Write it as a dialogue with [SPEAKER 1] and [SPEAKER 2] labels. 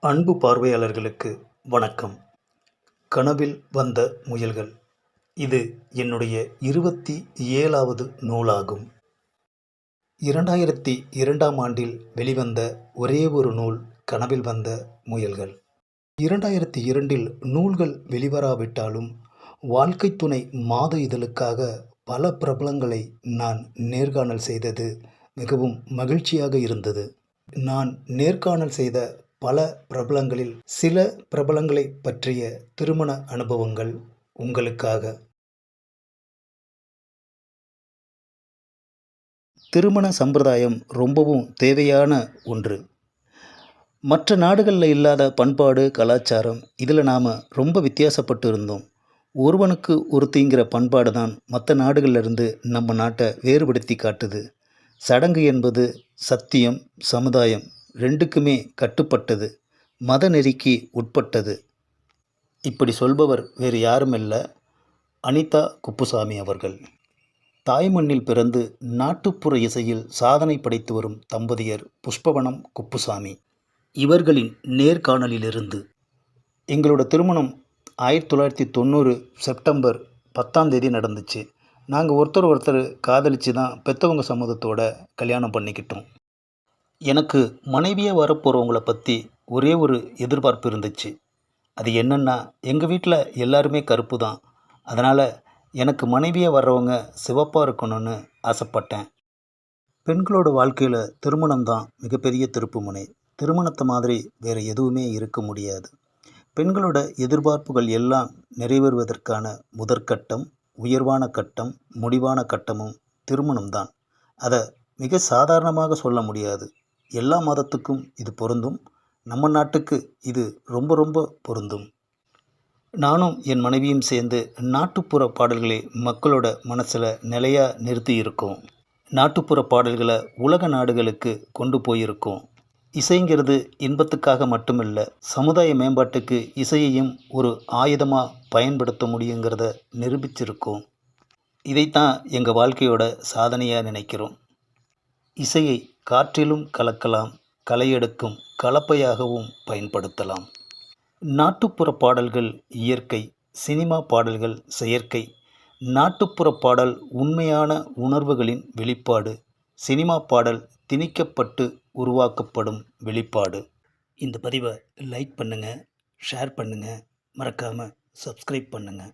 [SPEAKER 1] அன்பு பார்வையாளர்களுக்கு வணக்கம். கனவில் வந்த முயல்கள். இது என்னுடைய இருபத்தி ஏழாவது நூலாகும். இரண்டாயிரத்தி இரண்டாம் ஆண்டில் வெளிவந்த ஒரே ஒரு நூல் கனவில் வந்த முயல்கள். இரண்டாயிரத்தி இரண்டில் நூல்கள் வெளிவராவிட்டாலும் வாழ்க்கை துணை மாத இதழுக்காக பல பிரபலங்களை நான் நேர்காணல் செய்தது மிகவும் மகிழ்ச்சியாக இருந்தது. நான் நேர்காணல் செய்த பல பிரபலங்களில் சில பிரபலங்களை பற்றிய திருமண அனுபவங்கள் உங்களுக்காக. திருமண சம்பிரதாயம் ரொம்பவும் தேவையான ஒன்று. மற்ற நாடுகளில் இல்லாத பண்பாடு கலாச்சாரம் இதில் நாம் ரொம்ப வித்தியாசப்பட்டு இருந்தோம் ஒருவனுக்கு ஒருத்திங்கிற பண்பாடு தான் மற்ற நாடுகளிலிருந்து நம்ம நாட்டை வேறுபடுத்தி காட்டுது. சடங்கு என்பது சத்தியம் சமுதாயம் ரெண்டுக்குமே கட்டுப்பட்டது மத நெறிக்கு உட்பட்டது. இப்படி சொல்பவர் வேறு யாரும் இல்லை அனிதா குப்புசாமி அவர்கள். தாய்மண்ணில் பிறந்து நாட்டுப்புற இசையில் சாதனை படைத்து வரும் தம்பதியர் புஷ்பவனம் குப்புசாமி. இவர்களின் நேர்காணலிலிருந்து எங்களோட திருமணம் ஆயிரத்தி தொள்ளாயிரத்தி தொண்ணூறு செப்டம்பர் பத்தாம் தேதி நடந்துச்சு. நாங்கள் ஒருத்தர் ஒருத்தர் காதலித்து தான் பெற்றவங்க சம்மதத்தோட கல்யாணம் பண்ணிக்கிட்டோம். எனக்கு மனைவியாக வரப்போகிறவங்கள பற்றி ஒரே ஒரு எதிர்பார்ப்பு இருந்துச்சு. அது என்னென்னா எங்கள் வீட்டில் எல்லாருமே கருப்பு தான் அதனால் எனக்கு மனைவியாக வர்றவங்க சிவப்பாக இருக்கணும்னு ஆசைப்பட்டேன். பெண்களோட வாழ்க்கையில் திருமணம் தான் மிகப்பெரிய திருப்புமுனை. திருமணத்தை மாதிரி வேறு எதுவுமே இருக்க முடியாது. பெண்களோட எதிர்பார்ப்புகள் எல்லாம் நிறைவேறுவதற்கான முதற்கட்டம் உயர்வான கட்டம் முடிவான கட்டமும் திருமணம் தான் அதை மிக சாதாரணமாக சொல்ல முடியாது. எல்லா மதத்துக்கும் இது பொருந்தும். நம்ம நாட்டுக்கு இது ரொம்ப ரொம்ப பொருந்தும். நானும் என் மனைவியும் சேர்ந்து நாட்டுப்புற பாடல்களை மக்களோட மனசில் நிலையாக நிறுத்தி இருக்கோம். நாட்டுப்புற பாடல்களை உலக நாடுகளுக்கு கொண்டு போயிருக்கோம். இசைங்கிறது இன்பத்துக்காக மட்டுமில்லை சமுதாய மேம்பாட்டுக்கு இசையையும் ஒரு ஆயுதமாக பயன்படுத்த முடியுங்கிறத நிரூபிச்சிருக்கோம். இதைத்தான் எங்கள் வாழ்க்கையோட சாதனையாக நினைக்கிறோம். இசையை காற்றிலும் கலக்கலாம் களையெடுக்கும் கலப்பையாகவும் பயன்படுத்தலாம். நாட்டுப்புற பாடல்கள் இயற்கை சினிமா பாடல்கள் செயற்கை. நாட்டுப்புற பாடல் உண்மையான உணர்வுகளின் வெளிப்பாடு. சினிமா பாடல் திணிக்கப்பட்டு உருவாக்கப்படும் வெளிப்பாடு. இந்த பதிவை லைக் பண்ணுங்கள் ஷேர் பண்ணுங்கள் மறக்காமல் சப்ஸ்கிரைப் பண்ணுங்கள்